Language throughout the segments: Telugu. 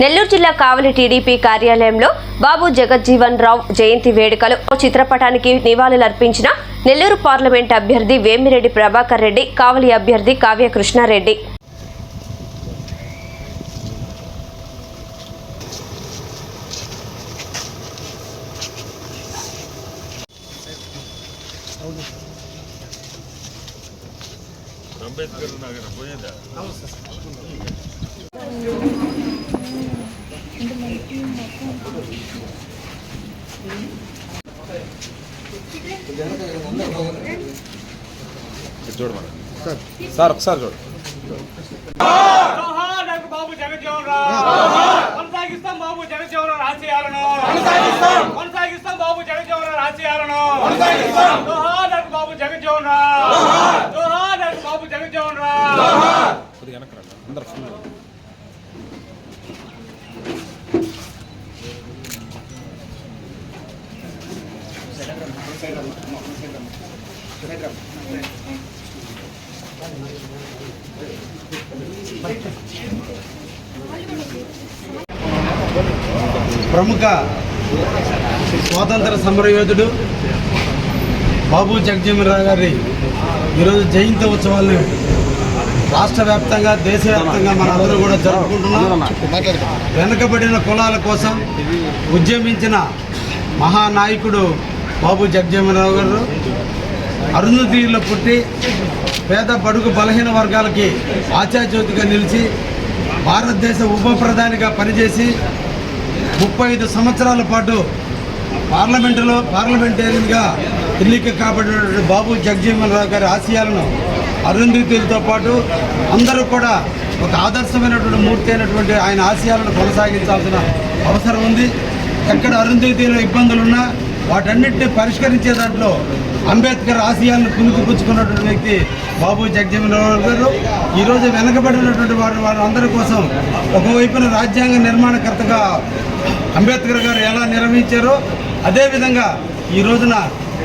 నెల్లూరు జిల్లా కావలి టీడీపీ కార్యాలయంలో బాబు జగజ్జీవన్ రావు జయంతి వేడుకలు. చిత్రపటానికి నివాళులర్పించిన నెల్లూరు పార్లమెంట్ అభ్యర్థి వేమిరెడ్డి ప్రభాకర్ రెడ్డి కావలి అభ్యర్థి కావ్య కృష్ణారెడ్డి. అంబేద్కర్ నగర్ పోయేదా? చూడమా సార్ ఒకసారి చూడు. బాబు జగజ్జీవన్ కొనసాగిస్తాం బాబు జగజ్జీవన్ రావు ఆశయాలను కొనసాగిస్తాం బాబు జగజ్జీవన్ రావు ఆశయాలను జోహార్ డాక్టర్ బాబు జగజ్జీవన్ రావు జోహార్ డాక్టర్ బాబు జగజ్జీవన్ రావు కొద్దిగా వెనక్కి రండి అందరు ఫుల్ ప్రముఖ స్వాతంత్ర సమరయోధుడు బాబు జగజీవనరావు గారి ఈరోజు జయంతి ఉత్సవాలు రాష్ట్ర వ్యాప్తంగా దేశవ్యాప్తంగా మనందరూ కూడా జరుపుకుంటున్నాం. వెనుకబడిన కులాల కోసం ఉద్యమించిన మహానాయకుడు బాబు జగజీవనరావు గారు అరుంధతీలో పుట్టి పేద బడుగు బలహీన వర్గాలకి ఆచార్యోతిగా నిలిచి భారతదేశ ఉప ప్రధానిగా పనిచేసి ముప్పై ఐదు సంవత్సరాల పాటు పార్లమెంటులో పార్లమెంటేరియన్గా ఎన్నిక కాబడినటువంటి బాబు జగజీవన్ రావు గారి ఆశయాలను అరుంధతులతో పాటు అందరూ కూడా ఒక ఆదర్శమైనటువంటి మూర్తి అయినటువంటి ఆయన ఆశయాలను కొనసాగించాల్సిన అవసరం ఉంది. ఎక్కడ అరుంధతిలో ఇబ్బందులున్నా వాటన్నిటిని పరిష్కరించే దాంట్లో అంబేద్కర్ ఆశయాలను పుణికిపుచ్చుకున్నటువంటి వ్యక్తి బాబు జగజీవన్ రావు గారు ఈరోజు వెనకబడినటువంటి వారు వారందరి అందరి కోసం ఒకవైపున రాజ్యాంగ నిర్మాణకర్తగా అంబేద్కర్ గారు ఎలా నిర్వహించారో అదేవిధంగా ఈ రోజున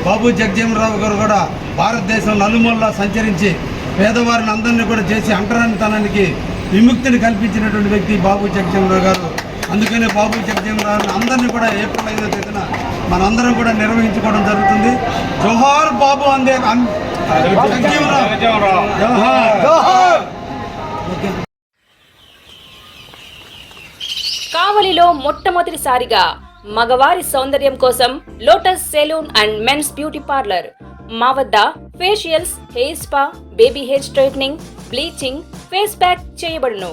బాబు జగజీవనరావు గారు కూడా భారతదేశం నలుమూలలా సంచరించి పేదవారిని అందరినీ కూడా చేసి అంటరానితనానికి విముక్తిని కల్పించినటువంటి వ్యక్తి బాబు జగజీవనరావు గారు. అందుకనే బాబు జగజీవనరావు అందరినీ కూడా ఏప్రిల్ ఐదో తేదీన మనందరం కూడా నిర్వహించుకోవడం జరుగుతుంది. జోహార్ బాబు అందే కావలిలో మొట్టమొదటిసారిగా మగవారి సౌందర్యం కోసం Lotus salon and men's beauty parlour. మా వద్ద facials hair spa baby hair straightening bleaching face pack చేయబడును.